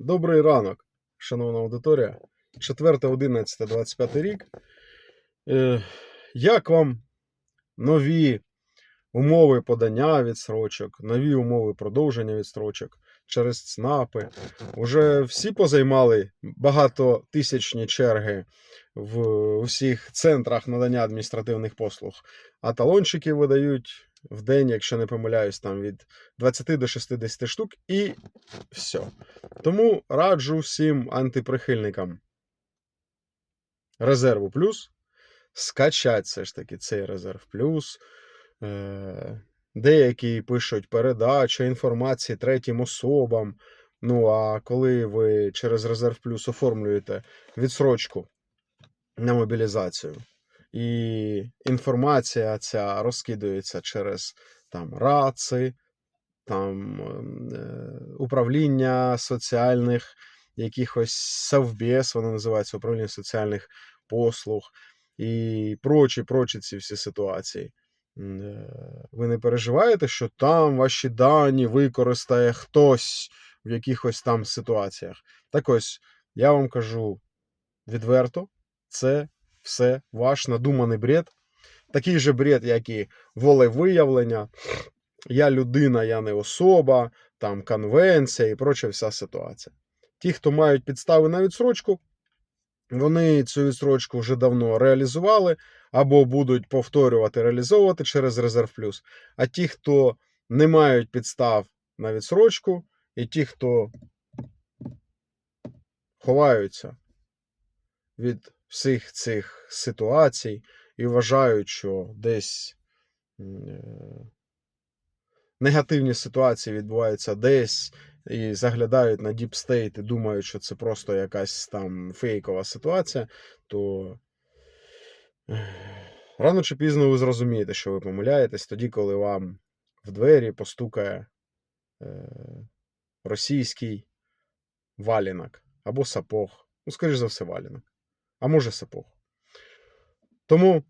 Добрий ранок, шановна аудиторія. 4.11.25 рік. Е, Як вам нові умови подання відстрочок, нові умови продовження відстрочок через ЦНАПи? Уже всі позаймали багатотисячні черги в усіх центрах надання адміністративних послуг, а талончики видають в день, якщо не помиляюсь, там від 20 до 60 штук, і все. Тому раджу всім антиприхильникам резерву плюс скачати все ж таки цей резерв плюс. Е, Деякі пишуть передача інформації третім особам. Ну, а коли ви через резерв плюс оформлюєте відсрочку на мобілізацію, і інформація ця розкидується через там РАЦи, там е, управління соціальних якихось совбез, воно називається управління соціальних послуг і прочі, прочі ці всі ситуації. Е, Ви не переживаєте, що там ваші дані використає хтось в якихось там ситуаціях. Так ось, я вам кажу відверто, це все ваш надуманий бред. Такий же бред, як і волевиявлення. Я людина, я не особа, там конвенція і проча вся ситуація. Ті, хто мають підстави на відсрочку, вони цю відсрочку вже давно реалізували або будуть повторювати реалізовувати через резерв плюс. А ті, хто не мають підстав на відсрочку, і ті, хто ховаються від всіх цих ситуацій і вважають, що десь е, негативні ситуації відбуваються десь і заглядають на State і думають, що це просто якась там фейкова ситуація, то рано чи пізно ви зрозумієте, що ви помиляєтесь тоді, коли вам в двері постукає е, російський валінок або сапог. Ну, скоріш за все, валінок. А може сапог. Тому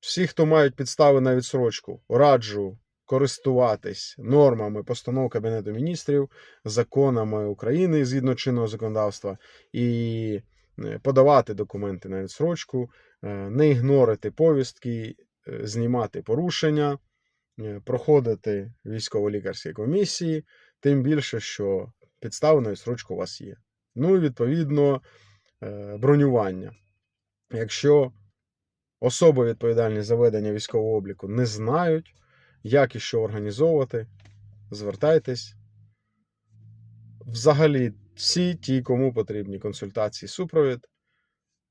всі, хто мають підстави на відсрочку, раджу користуватись нормами постанов Кабінету міністрів, законами України згідно чинного законодавства і е, подавати документи на відсрочку, е, не ігнорити повістки, е, знімати порушення, проходити військово-лікарські комісії, тим більше, що підстави на відсрочку у вас є. Ну і відповідно бронювання. Якщо особи відповідальні за ведення військового обліку не знають, як і що організовувати, звертайтесь. Взагалі, всі ті, кому потрібні консультації, супровід,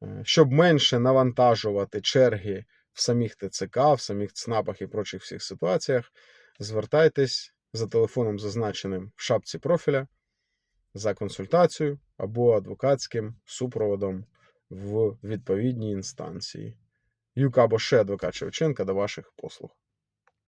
Е, щоб менше навантажувати черги в самих ТЦК, в самих ЦНАПах і прочих всіх ситуаціях, звертайтесь за телефоном, зазначеним в шапці профіля, за консультацією або адвокатським супроводом в відповідній інстанції. Юка або ще адвокат Шевченка до ваших послуг.